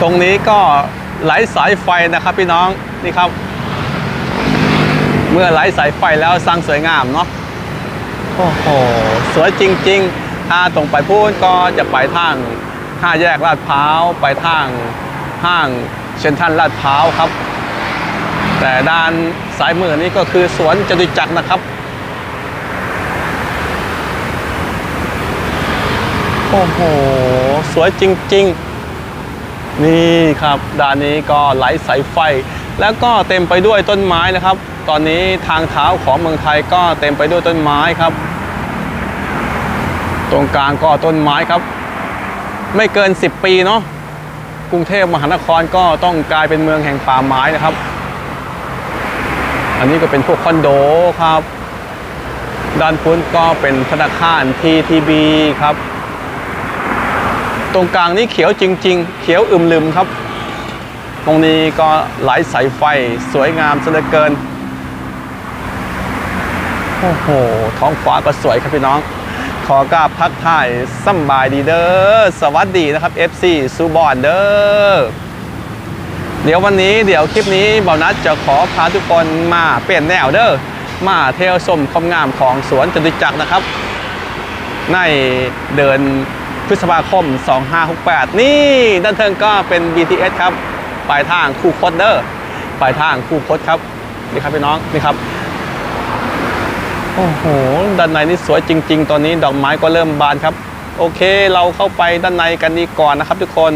ตรงนี้ก็ไหลสายไฟนะครับพี่น้องนี่ครับ เมื่อไหลสายไฟแล้วสร้างสวยงามเนาะโอ้โหสวยจริง ๆ ถ้าตรงไปพูดก็จะไปทางห้าแยกลาดพร้าวไปทางห้างเซ็นทรัลลาดพร้าวครับ แต่ด้านซ้ายมือนี้ก็คือสวนจตุจักรนะครับโอ้โห สวยจริง ๆ นี่ครับด้านนี้ก็ไหลสายไฟ แล้วก็เต็มไปด้วยต้นไม้นะครับ ตอนนี้ทางเท้าของเมืองไทยก็เต็มไปด้วยต้นไม้ครับ ตรงกลางก็ต้นไม้ครับ ไม่เกิน 10 ปีเนาะกรุงเทพมหานครก็ต้องกลายเป็นเมืองแห่งป่าไม้นะครับ อันนี้ก็เป็นพวกคอนโดครับ ด้านพุ้นก็เป็นธนาคาร TTB ครับ ตรงกลางนี่เขียวจริง ๆ เขียวอึมลืมครับ ตรงนี้ก็หลายสายไฟสวยงามเหลือเกิน โอ้โห ท้องฟ้าก็สวยครับพี่น้อง ขอกราบพักทายสำบายดีเด้อ สวัสดีนะครับ FC ซูบอนเด้อ เดี๋ยววันนี้เดี๋ยวคลิปนี้เบานัดจะขอพาทุกคนมาเปลี่ยนแนวเด้อ มาเที่ยวชมความงามของสวนจตุจักรนะครับ ในเดิน พฤษภาคม 2568 นี่ด้านเทิงก็เป็น BTS ครับปลายทางคู่คดเดอร์ปลายทางคู่คดครับนี่ครับพี่น้องนี่ครับโอ้โหด้านในนี่สวยจริง ๆ ตอนนี้ดอกไม้ก็เริ่มบานครับ โอเคเราเข้าไปด้านในกันดีก่อนนะครับ ทุกคน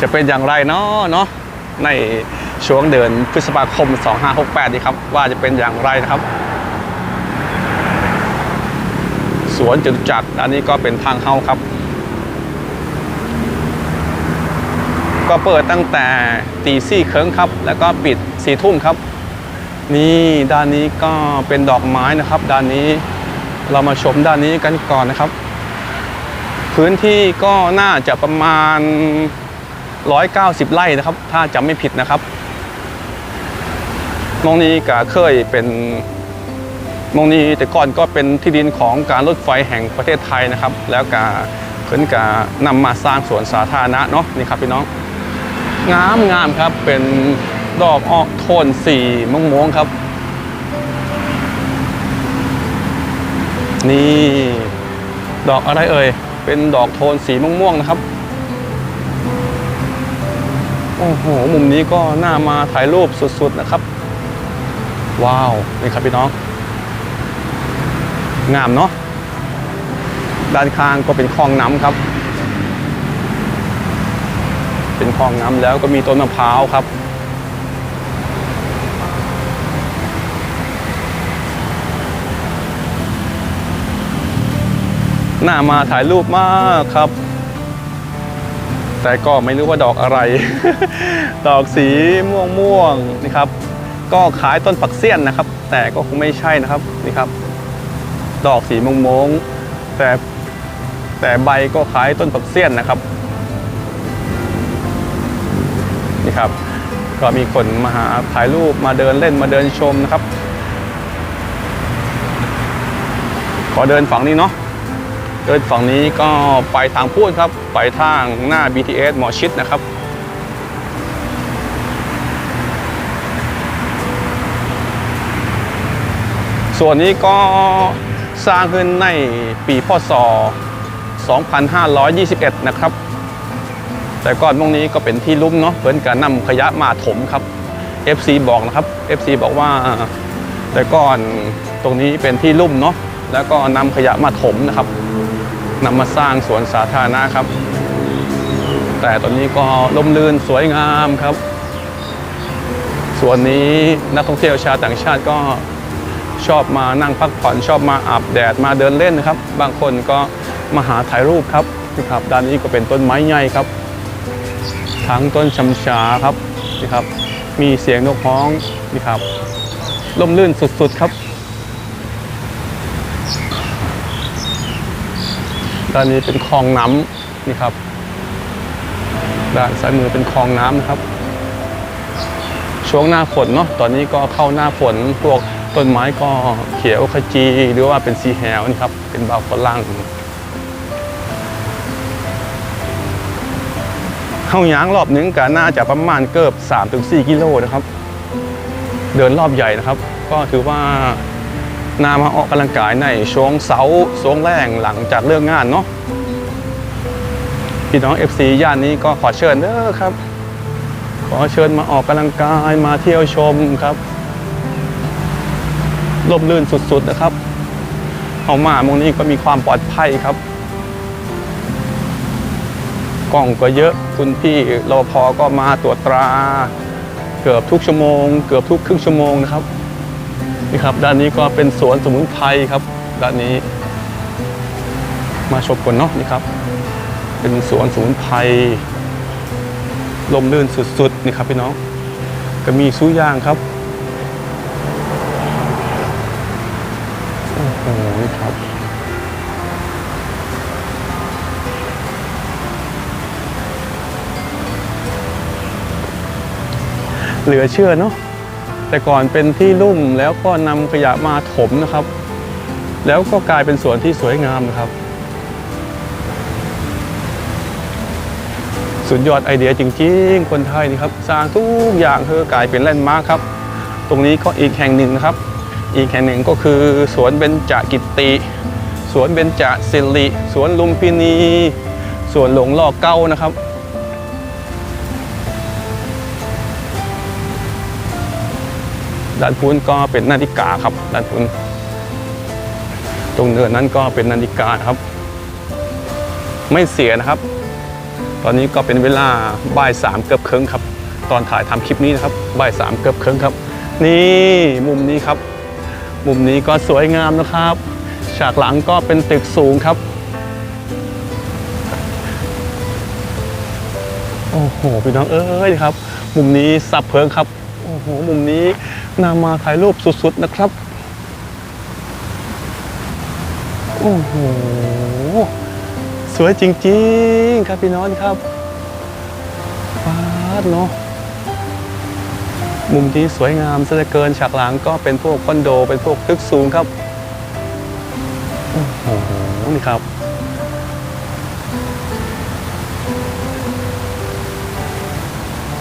จะเป็นอย่างไรเนาะเนาะในช่วงเดือนพฤษภาคม 2568 นี่ครับ ว่าจะเป็นอย่างไรนะครับ ส วนจตุจักรอันนี้ก็เป็นทางเข้าครับ ก็เปิดตั้งแต่ตีสี่เคิงครับ แล้วก็ปิดสี่ทุ่มครับ นี่ด้านนี้ก็เป็นดอกไม้นะครับ ด้านนี้เรามาชมด้านนี้กันก่อนนะครับ พื้นที่ก็น่าจะประมาณ 190 ไร่นะครับ ถ้าจำไม่ผิดนะครับมองนี้ก็เคยเป็น มองนี้แต่ก่อนก็เป็นที่ดินของการรถไฟแห่งประเทศไทยนะครับ แล้วก็เพิ่นก็นำมาสร้างสวนสาธารณะเนาะนี่ครับพี่น้องงามงามครับเป็นดอกออกโทนสีม่วงม่วงๆครับ นี่ ดอกอะไรเอ่ยเป็นดอกโทนสีม่วงม่วงๆนะครับโอ้โหมุมนี้ก็น่ามาถ่ายรูปสุดๆนะครับ ว้าวนี่ครับพี่น้อง งามเนาะด้านข้างก็เป็นคลองน้ำครับ เป็นคลองน้ำแล้วก็มีต้นมะพร้าวครับน่ามาถ่ายรูปมากครับ แต่ก็ไม่รู้ว่าดอกอะไร ดอกสีม่วงๆนี่ครับ ก็ขายต้นฝักเสี้ยนนะครับ แต่ก็คงไม่ใช่นะครับนี่ครับ ดอกสีมงมงแต่แต่ใบก็คล้ายต้นฝักเสี้ยนนะครับนี่ครับ ก็มีคนมาหาถ่ายรูปมาเดินเล่นมาเดินชมนะครับ ขอเดินฝั่งนี้เนาะเดินฝั่งนี้ก็ไปทางพูดครับ ไปทางหน้า BTS หมอชิดนะครับส่วนนี้ก็ สร้างขึ้นในปีพศ 2521 นะครับ แต่ก่อนตรงนี้ก็เป็นที่ลุ่มเนาะเพื่อนการนำขยะมาถมครับ FC บอกนะครับ FC บอกว่าแต่ก่อนตรงนี้เป็นที่ลุ่มเนาะแล้วก็นำขยะมาถมนะครับนำมาสร้างสวนสาธารณะครับ แต่ตอนนี้ก็ล่มลื่นสวยงามครับ ส่วนนี้นักท่องเที่ยวชาวต่างชาติก็ ชอบมานั่งพักผ่อนชอบมาอาบแดดมาเดินเล่นนะครับ บางคนก็มาหาถ่ายรูปครับนี่ครับด้านนี้ก็เป็นต้นไม้ใหญ่ครับ ทั้งต้นชำชาครับนี่ครับ มีเสียงนกฮ้องนี่ครับล่มลื่นสุดๆครับด้านนี้เป็นคลองน้ำนี่ครับด้านซ้ายมือเป็นคลองน้ำนะครับ ช่วงหน้าฝนเนาะตอนนี้ก็เข้าหน้าฝนพวก ต้นไม้ก็เขียวขจี หรือว่าเป็นสีแหวนะครับ เป็นบาวฝรั่งเข้ายางรอบหนึ่งก็น่าจะประมาณเกือบ3-4 กิโลนะครับ เดินรอบใหญ่นะครับ ก็ถือว่านามาออกกำลังกายในช่วงเสาช่วงแรงหลังจากเลิกงานเนาะพี่น้อง FC ย่านนี้ก็ขอเชิญเด้อครับ ขอเชิญมาออกกำลังกายมาเที่ยวชมครับ ลมลื่นสุดๆนะครับเอามาโมงนี้ก็มีความปลอดภัยครับกล้องก็เยอะคุณพี่รปภก็มาตรวจตรา เกือบทุกชั่วโมง เกือบทุกครึ่งชั่วโมงนะครับนี่ครับ ด้านนี้ก็เป็นสวนสมุนไพรครับ ด้านนี้ มาชมกันเนาะนี่ครับ เป็นสวนสมุนไพรลมลื่นสุดๆนี่ครับพี่น้อง ก็มีซูย่างครับ อ้โหนี่ครับ เหลือเชื่อเนาะแต่ก่อนเป็นที่ลุ่มแล้วก็นำขยะมาถมนะครับ แล้วก็กลายเป็นสวนที่สวยงามนะครับ สุดยอดไอเดียจริงๆ คนไทยนี่ครับ สร้างทุกอย่างเพื่อกลายเป็นแลนด์มาร์คครับ ตรงนี้ก็อีกแห่งหนึ่งนะครับ อีกแห่งหนึ่งก็คือสวนเบญจกิติสวนเบญจสิริสวนลุมพินีสวนหลงล่อเก้านะครับด้านพุ้นก็เป็นนาฬิกาครับด้านพุ้นตรงเนินนั้นก็เป็นนาฬิกาครับ ไม่เสียนะครับ ตอนนี้ก็เป็นเวลาบ่ายสามเกือบครึ่งครับ ตอนถ่ายทำคลิปนี้นะครับบ่ายสามเกือบครึ่งครับ นี่มุมนี้ครับ มุมนี้ก็สวยงามนะครับ ฉากหลังก็เป็นตึกสูงครับ โอ้โหพี่น้องเอ้ยครับ มุมนี้สับเพลิงครับ โอ้โหมุมนี้นามาถ่ายรูปสุดๆนะครับ โอ้โหสวยจริงๆ ครับพี่น้องครับฟาดเนาะ มุมที่สวยงามซะเหลือเกินฉากหลังก็เป็นพวกคอนโด เป็นพวกตึกสูงครับโอ้โหนี่ครับ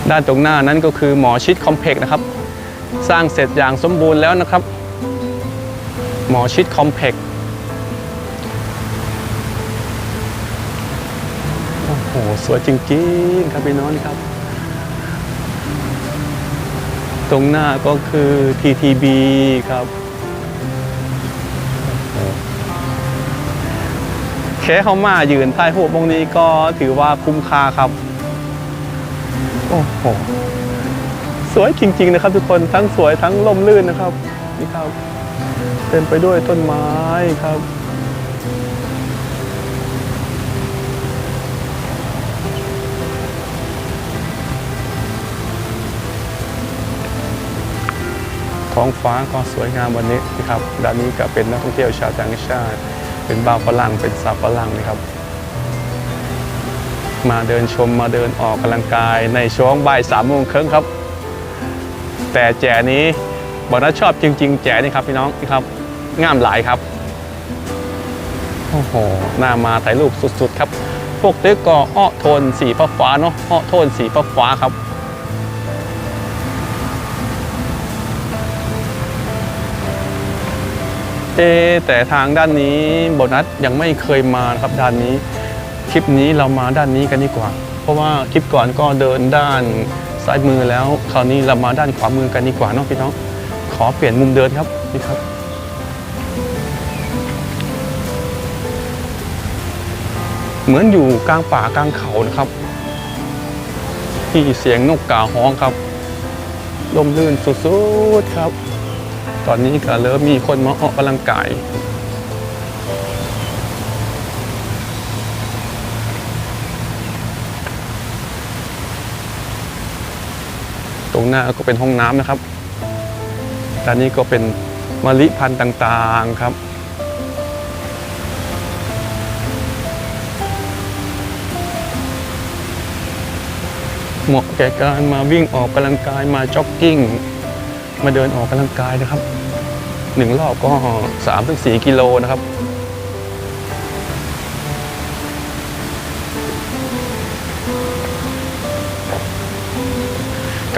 ด้านตรงหน้านั้นก็คือหมอชิดคอมเพล็กซ์นะครับ สร้างเสร็จอย่างสมบูรณ์แล้วนะครับ หมอชิดคอมเพล็กซ์โอ้โห สวยจริงๆ ครับพี่น้องครับ ตรงหน้าก็คือ TTB ครับแค่เขามายืนใต้หัวตรงนี้ก็ถือว่าคุ้มค่าครับ โอ้โห สวยจริง ๆ นะครับ ทุกคนทั้งสวยทั้งล่มลื่นนะครับ นี่ครับ เต็มไปด้วยต้นไม้ครับ ท้องฟ้าก็สวยงามวันนี้นะครับด้านนี้ก็เป็นนักท่องเที่ยวชาวต่างชาติ เป็นบ่าวฝรั่งเป็นสาวฝรั่งนะครับ มาเดินชมมาเดินออกกำลังกายในช่วงบ่ายสามโมงครึ่งครับ แต่แจนี้บอกนะชอบจริง ๆ แจนี่ครับพี่น้องนี่ครับงามหลายครับโอ้โหน่ามาถ่ายรูปสุดๆครับ พวกตึกก็อ้อโทนสีฟ้าฟ้าเนาะอ้อโทนสีฟ้าฟ้าครับ เอแต่ทางด้านนี้โบนัสยังไม่เคยมาครับด้านนี้คลิปนี้เรามาด้านนี้กันดีกว่า เพราะว่าคลิปก่อนก็เดินด้านซ้ายมือแล้ว คราวนี้เรามาด้านขวามือกันดีกว่าเนาะพี่น้องขอเปลี่ยนมุมเดินครับนี่ครับ เหมือนอยู่กลางป่ากลางเขานะครับ ที่เสียงนกกาฮ้องครับลมลื่นสุดๆครับ ตอนนี้ก็เริ่มมีคนมาออกกำลังกายตรงหน้าก็เป็นห้องน้ำนะครับด้านนี้ก็เป็นมะลิพันธุ์ต่างๆครับ เหมาะแก่การมาวิ่งออกกำลังกายมาจ็อกกิ้ง มาเดินออกกำลังกายนะครับหนึ่งรอบก็3ถึง4กิโลนะครับ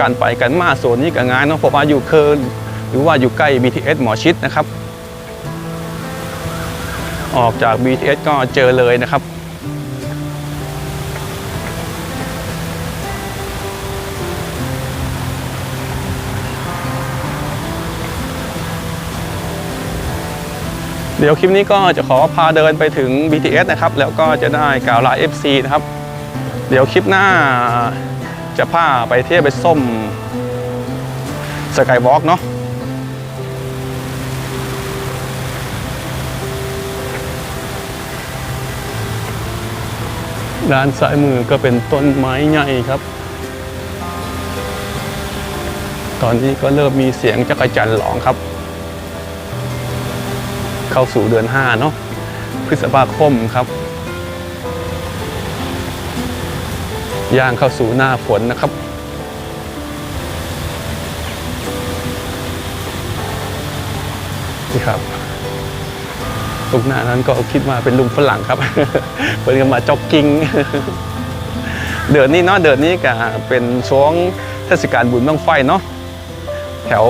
การไปกันมาโซนนี้กับงานเนาะเพราะว่าอยู่เคิร์นหรือว่าอยู่ใกล้ BTS หมอชิดนะครับ ออกจาก BTS ก็เจอเลยนะครับ เดี๋ยวคลิปนี้ก็จะขอพาเดินไปถึง BTS นะครับ แล้วก็จะได้กล่าวลา FC นะครับ เดี๋ยวคลิปหน้าจะพาไปเที่ยวไปส้มสกายวอล์กเนาะด้านซ้ายมือก็เป็นต้นไม้ใหญ่ครับ ตอนนี้ก็เริ่มมีเสียงจักรจันทร์ร้องครับ เข้าสู่เดือน 5 เนาะพฤษภาคมครับย่างเข้าสู่หน้าฝนนะครับ นี่ครับตรงหน้านั้นก็คิดว่าเป็นลุงฝรั่งครับเพิ่นก็มาจ็อกกิ้งเดือนนี้เนาะเดือนนี้ก็เป็นช่วงเทศกาลบุญบั้งไฟเนาะแถว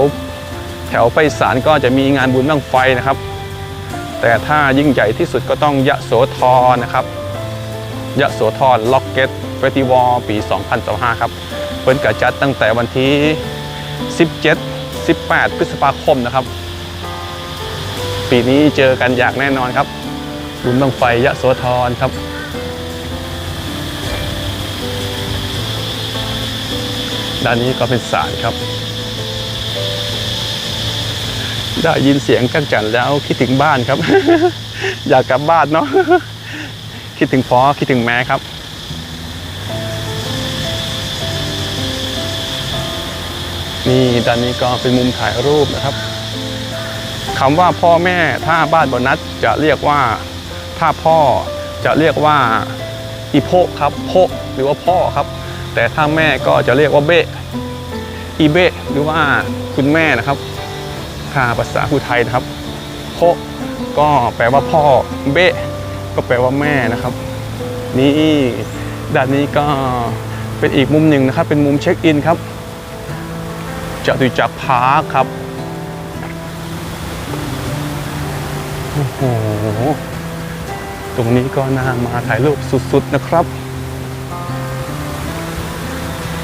แถวไปสารก็จะมีงานบุญบั้งไฟนะครับ แต่ถ้ายิ่งใหญ่ที่สุดก็ต้องยะโสธรนะครับยะโสธรล็อกเก็ตเฟสติวัลปี 2025 ครับเพิ่นกะจัดตั้งแต่วันที่ 17 18 พฤษภาคมนะครับ ปีนี้เจอกันอย่างแน่นอนครับบุญบังไฟยะโสธรครับด้านนี้ก็เป็นศาลครับ ได้ยินเสียงกันจันแล้วคิดถึงบ้านครับ อยากกลับบ้านเนาะคิดถึงพ่อคิดถึงแม่ครับ นี่ด้านนี้ก็เป็นมุมถ่ายรูปนะครับคำว่าพ่อแม่ถ้าบ้านบนนัดจะเรียกว่าถ้าพ่อจะเรียกว่าอีโพครับโพหรือว่าพ่อครับ แต่ถ้าแม่ก็จะเรียกว่าเบะอีเบะหรือว่าคุณแม่นะครับาภาษาพูไทยนะครับโพะก็แปลว่าพ่อเบะก็แปลว่าแม่นะครับ นี่ด้านนี้ก็เป็นอีกมุมหนึ่งนะครับ เป็นมุมเช็คอินครับจตุจักรพาร์คครับโอ้โหตรงนี้ก็น่ามาถ่ายรูปสุดๆนะครับ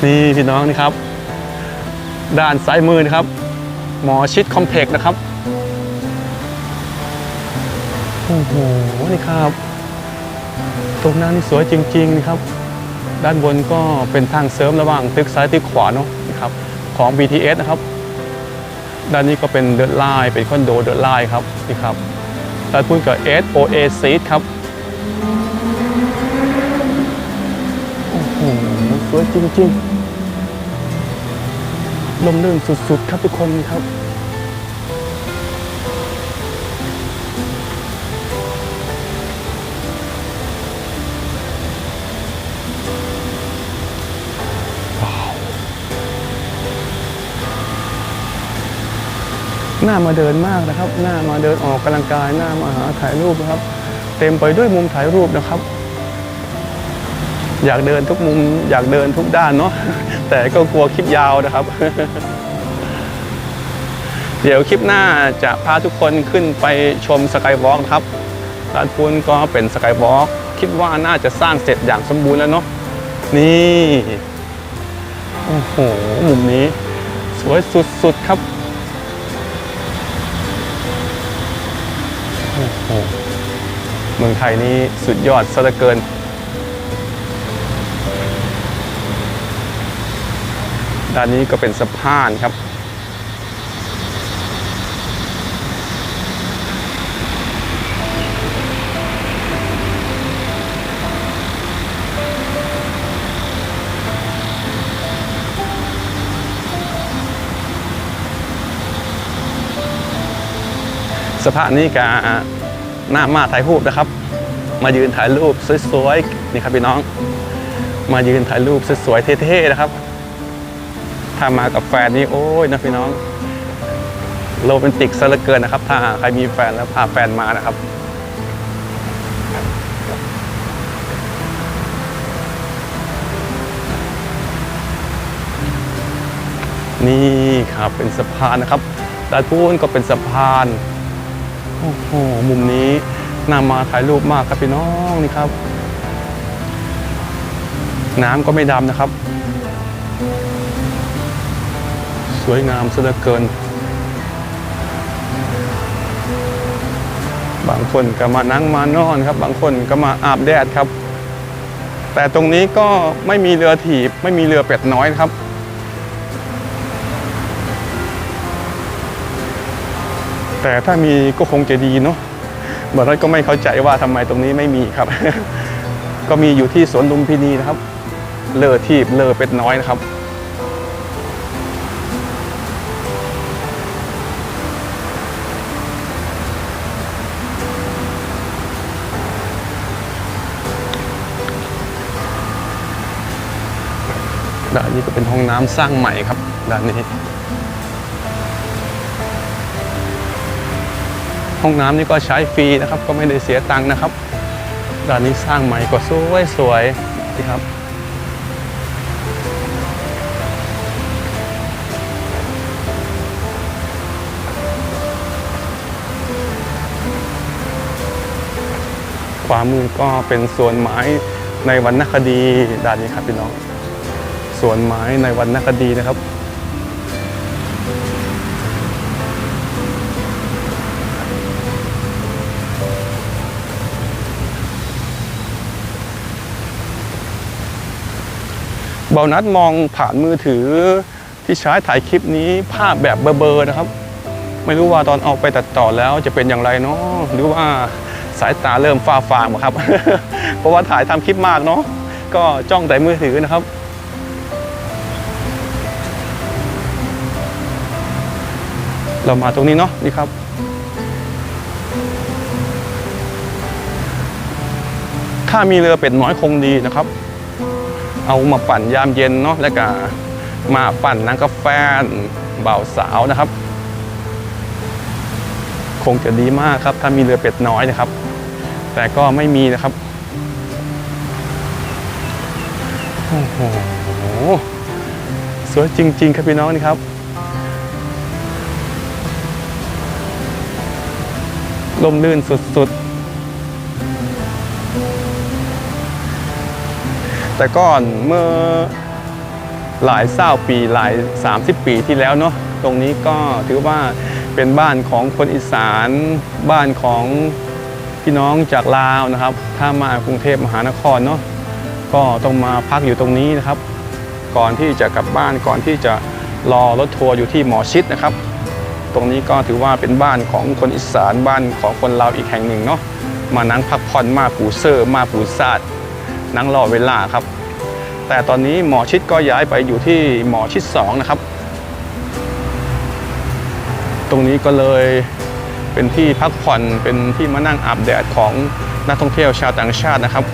นี่พี่น้องนี่ครับ ด้านซ้ายมือนะครับ หมอชิดคอมเพล็กซ์นะครับ โอ้โห นี่ครับ ตรงหน้านี่สวยจริงๆนะครับ ด้านบนก็เป็นทางเสริมระหว่างตึกซ้ายตึกขวาเนาะนะครับ ของ BTS นะครับ ด้านนี้ก็เป็นเดอะไลน์เป็นคอนโดเดอะไลน์ครับนี่ครับด้านพุ้นกับ SOA s e a t ครับ โอ้โห สวยจริงๆ ลมลื่นสุดๆ ครับทุกคนครับ หน้ามาเดินมากนะครับ หน้ามาเดินออกกำลังกาย หน้ามาหาถ่ายรูปนะครับ เต็มไปด้วยมุมถ่ายรูปนะครับ อยากเดินทุกมุม อยากเดินทุกด้านเนาะ แต่ก็กลัวคลิปยาวนะครับ เดี๋ยวคลิปหน้าจะพาทุกคนขึ้นไปชมสกายวอล์กครับด้านพุ้นก็เป็นสกายวอล์กคิดว่าน่าจะสร้างเสร็จอย่างสมบูรณ์แล้วเนาะนี่โอ้โหมุมนี้ สวยสุดๆครับโอ้โหเมืองไทยนี่สุดยอดซะเหลือเกิน ด้านนี้ก็เป็นสะพานครับสภาพนี้กาหน้ามาถ่ายรูปนะครับ มายืนถ่ายรูปสวยๆนี่ครับพี่น้อง มายืนถ่ายรูปสวยๆเท่ๆนะครับ ถ้ามากับแฟนนี่โอ้ยนะพี่น้องโรแมนติกซะเหลือเกินนะครับ ถ้าใครมีแฟนแล้วพาแฟนมานะครับ นี่ครับเป็นสะพานนะครับด้านพูนก็เป็นสะพานโอ้โหมุมนี้น่ามาถ่ายรูปมากครับพี่น้องนี่ครับ น้ำก็ไม่ดำนะครับ สวยงามซะเหลือเกิน บางคนก็มานั่งมานอนครับ บางคนก็มาอาบแดดครับ แต่ตรงนี้ก็ไม่มีเรือถีบ ไม่มีเรือเป็ดน้อยครับแต่ถ้ามีก็คงจะดีเนาะเหมือนนั้นก็ไม่เข้าใจว่าทำไมตรงนี้ไม่มีครับ ก็มีอยู่ที่สวนลุมพินีนะครับ เลอทีบเลอเป็ดน้อยนะครับ ด้านนี้ก็เป็นห้องน้ำสร้างใหม่ครับด้านนี้ ห้องน้ำนี่ก็ใช้ฟรีนะครับ ก็ไม่ได้เสียตังค์นะครับด้านนี้สร้างใหม่ก็สวยสวยๆนี่ครับขวามือก็เป็นสวนไม้ในวรรณคดีด้านนี้ครับพี่น้อง สวนไม้ในวรรณคดีนะครับ เบานัดมองผ่านมือถือที่ใช้ถ่ายคลิปนี้ภาพแบบเบลอๆนะครับ ไม่รู้ว่าตอนเอาไปตัดต่อแล้วจะเป็นอย่างไรเนาะหรือว่าสายตาเริ่มฟ้าฟางครับ เพราะว่าถ่ายทำคลิปมากเนาะก็จ้องแต่มือถือนะครับ เรามาตรงนี้เนาะนี่ครับ ถ้ามีเรือเป็ดน้อยคงดีนะครับ เอามาปั่นยามเย็นเนาะแล้วก็มาปั่นน้ำกาแฟบ่าวสาวนะครับ คงจะดีมากครับ ถ้ามีเรือเป็ดน้อยนะครับ แต่ก็ไม่มีนะครับโอ้โหสวยจริง ๆ ครับพี่น้องนี่ครับ ลมลื่นสุดๆ แต่ก่อนเมื่อหลายเศร้าปีหลาย 30 ปีที่แล้วเนาะตรงนี้ก็ถือว่าเป็นบ้านของคนอีสาน บ้านของพี่น้องจากลาวนะครับ ถ้ามากรุงเทพมหานครเนาะก็ต้องมาพักอยู่ตรงนี้นะครับ ก่อนที่จะกลับบ้านก่อนที่จะรอรถทัวร์อยู่ที่หมอชิดนะครับ ตรงนี้ก็ถือว่าเป็นบ้านของคนอีสานบ้านของคนลาวอีกแห่งหนึ่งเนาะมานั่งพักผ่อนมาปูเซอร์มาปูซาดนั่งรอเวลาครับ แต่ตอนนี้หมอชิดก็ย้ายไปอยู่ที่หมอชิด2นะครับ ตรงนี้ก็เลยเป็นที่พักผ่อนเป็นที่มานั่งอาบแดดของนักท่องเที่ยวชาวต่างชาตินะครับ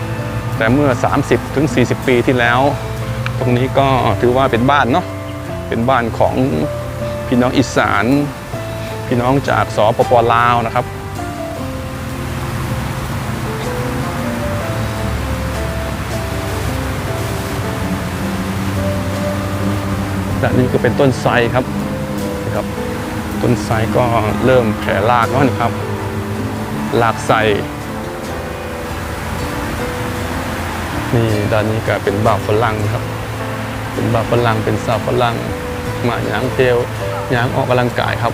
แต่เมื่อ 30ถึง40ปีที่แล้ว ตรงนี้ก็ถือว่าเป็นบ้านเนาะเป็นบ้านของพี่น้องอีสาน พี่น้องจากสปปลาวนะครับ และนี่ก็เป็นต้นไทรครับนะครับ ต้นไทรก็เริ่มแผ่รากแล้วนะครับรากไทรนี่ด้านนี้ก็เป็นบ่าฝรั่งครับ เป็นบ่าฝรั่งเป็นสาวฝรั่งมาหยางเทียวย่างออกกำลังกายครับ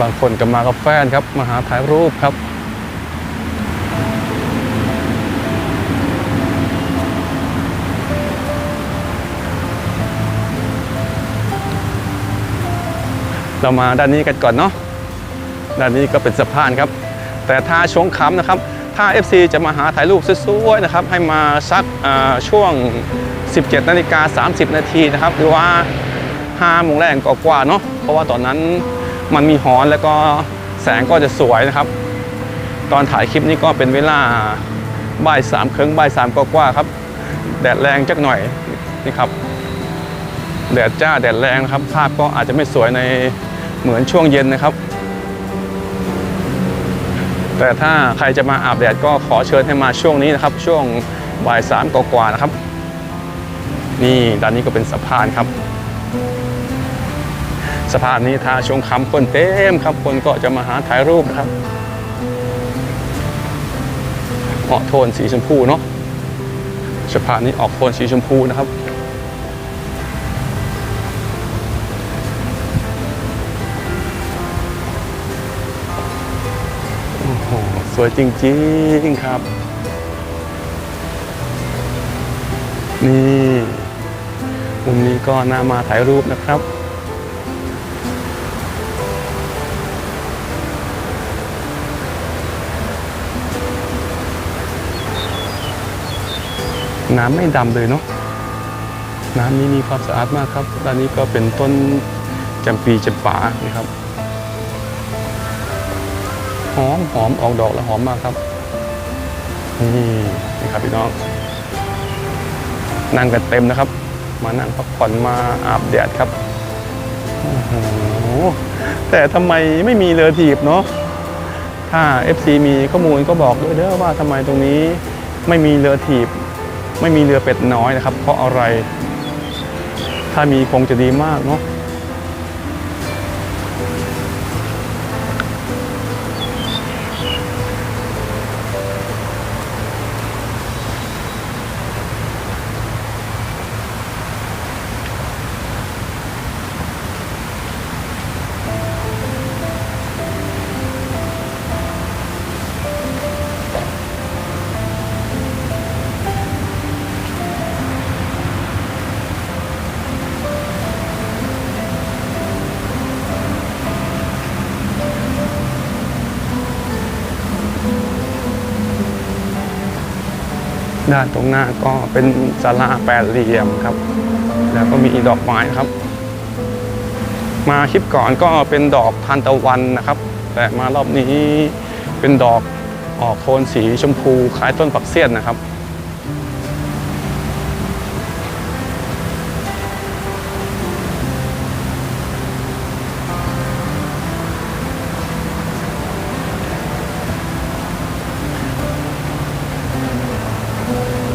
บางคนก็มากับแฟนครับ มาหาถ่ายรูปครับ เรามาด้านนี้กันก่อนเนาะด้านนี้ก็เป็นสะพานครับ แต่ถ้าช่วงค่ำนะครับ ถ้า FC จะมาหาถ่ายรูปสวยๆนะครับ ให้มาสักอ่าช่วง 17นาฬิกา30 นาทีนะครับ หรือว่า5โมงแรงกว่าๆเนาะเพราะว่าตอนนั้น มันมีหอนแล้วก็แสงก็จะสวยนะครับ ตอนถ่ายคลิปนี้ก็เป็นเวลาบ่ายสามครึ่งบ่ายสามกว่าครับ แดดแรงจักหน่อยนี่ครับ แดดจ้าแดดแรงนะครับ ภาพก็อาจจะไม่สวยในเหมือนช่วงเย็นนะครับ แต่ถ้าใครจะมาอาบแดดก็ขอเชิญให้มาช่วงนี้นะครับ ช่วงบ่ายสามกว่านะครับ นี่ด้านนี้ก็เป็นสะพานครับ สะพานนี้ถ้าชงคำคนเต็มครับคนก็จะมาหาถ่ายรูปนะครับออกโทนสีชมพูเนาะสะพานนี้ออกโทนสีชมพูนะครับโอ้โหสวยจริงๆครับ นี่มุมนี้ก็น่ามาถ่ายรูปนะครับ น้ำไม่ดำเลยเนาะน้ำนี้มีความสะอาดมากครับด้านนี้ก็เป็นต้นจำปีจำปานะครับหอมหอมออกดอกแล้วหอมมากครับนี่นี่ครับพี่น้องนั่งกันเต็มนะครับ มานั่งพักผ่อนมาอาบแดดครับโอ้โหแต่ทำไมไม่มีเรือถีบเนาะถ้า FC มีข้อมูลก็บอกด้วยเด้อว่าทำไมตรงนี้ไม่มีเรือถีบ ไม่มีเรือเป็ดน้อยนะครับ เพราะอะไร ถ้ามีคงจะดีมากเนาะ ด้านตรงหน้าก็เป็นศาลาแปดเหลี่ยมครับ แล้วก็มีดอกไม้ครับ มาคลิปก่อนก็เป็นดอกทานตะวันนะครับ แต่มารอบนี้เป็นดอกออกโทนสีชมพูคล้ายต้นปักเสี้ยนนะครับ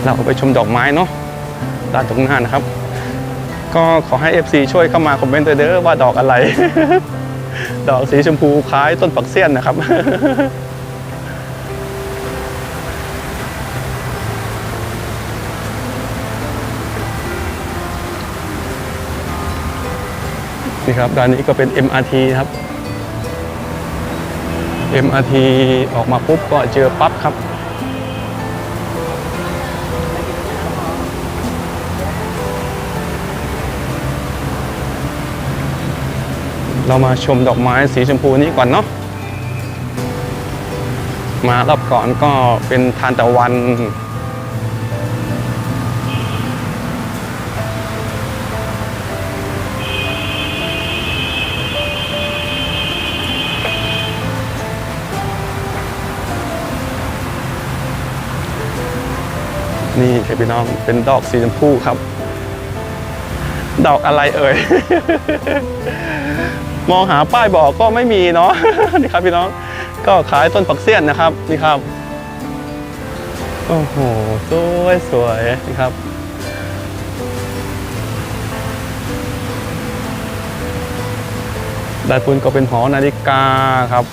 เราไปชมดอกไม้เนาะด้านตรงหน้านะครับ ก็ขอให้ FC ช่วยเข้ามาคอมเมนต์เด้อว่าดอกอะไร ดอกสีชมพูคล้ายต้นปักเสี้ยนนะครับนี่ครับด้านนี้ก็เป็น MRT ครับ MRT ออกมาปุ๊บก็เจอปั๊บครับ เรามาชมดอกไม้สีชมพูนี้ก่อนเนาะมารอบก่อนก็เป็นทานตะวัน นี่ครับพี่น้องเป็นดอกสีชมพูครับ ดอกอะไรเอ่ย มองหาป้ายบอกก็ไม่มีเนาะนี่ครับพี่น้องก็ขายต้นผักเสี้ยนนะครับนี่ครับโอ้โหสวยสวยนี่ครับด้านพุนก็เป็นหอนาฬิกาครับ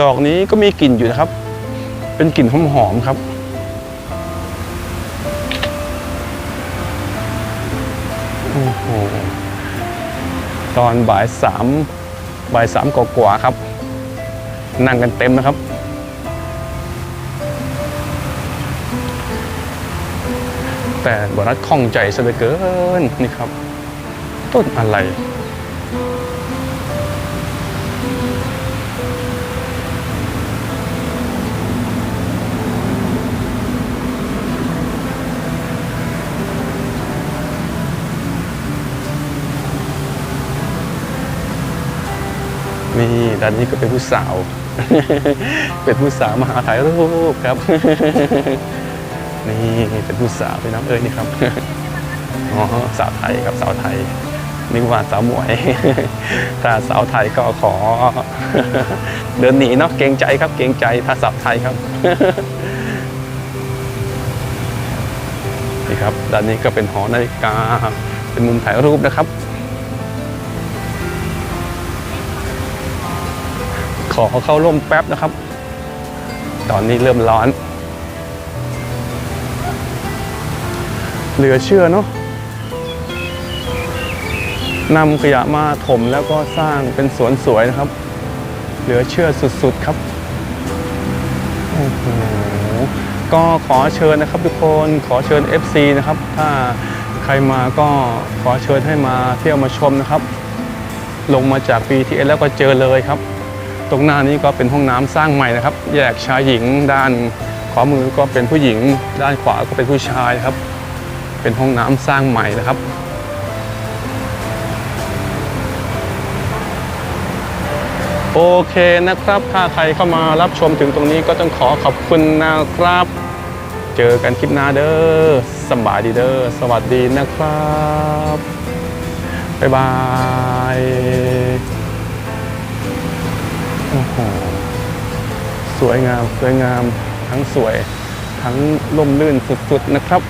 ดอกนี้ก็มีกลิ่นอยู่นะครับ เป็นกลิ่นหอมๆครับ อ้โหตอนบ่ายสามบ่ายสามกว่าๆครับ นั่งกันเต็มนะครับ แต่บรัดข้องใจซะเหลือเกินนี่ครับ ต้นอะไร นี่ด้านนี้ก็เป็นผู้สาว เป็นผู้สาวมาหาถ่ายรูปครับ นี่เป็นผู้สาวพี่น้องเอ้ยนี่ครับอ๋อสาวไทยครับสาวไทยนึกว่าสาวหมวย ถ้าสาวไทยก็ขอ เดินหนีเนาะเกรงใจครับเกรงใจถ้าสาวไทยครับนี่ครับด้านนี้ก็เป็นหอนาฬิกาเป็นมุมถ่ายรูปนะครับ ขอเข้าร่มแป๊บนะครับ ตอนนี้เริ่มร้อน เหลือเชื่อเนาะนำขยะมาถมแล้วก็สร้างเป็นสวนสวยนะครับ เหลือเชื่อสุดๆครับโอ้โหก็ขอเชิญนะครับทุกคนขอเชิญ FC นะครับ ถ้าใครมาก็ขอเชิญให้มาเที่ยวมาชมนะครับ ลงมาจาก BTS แล้วก็เจอเลยครับ ตรงหน้านี้ก็เป็นห้องน้ำสร้างใหม่นะครับ แยกชายหญิงด้านขวามือก็เป็นผู้หญิง ด้านขวาก็เป็นผู้ชายครับ เป็นห้องน้ำสร้างใหม่นะครับโอเคนะครับ ถ้าใครเข้ามารับชมถึงตรงนี้ก็ต้องขอขอบคุณนะครับ เจอกันคลิปหน้าเด้อสบายดีเด้อสวัสดีนะครับ บ๊ายบาย โอ้โหสวยงามสวยงามทั้งสวย ทั้งล่มลื่นสุดๆนะครับ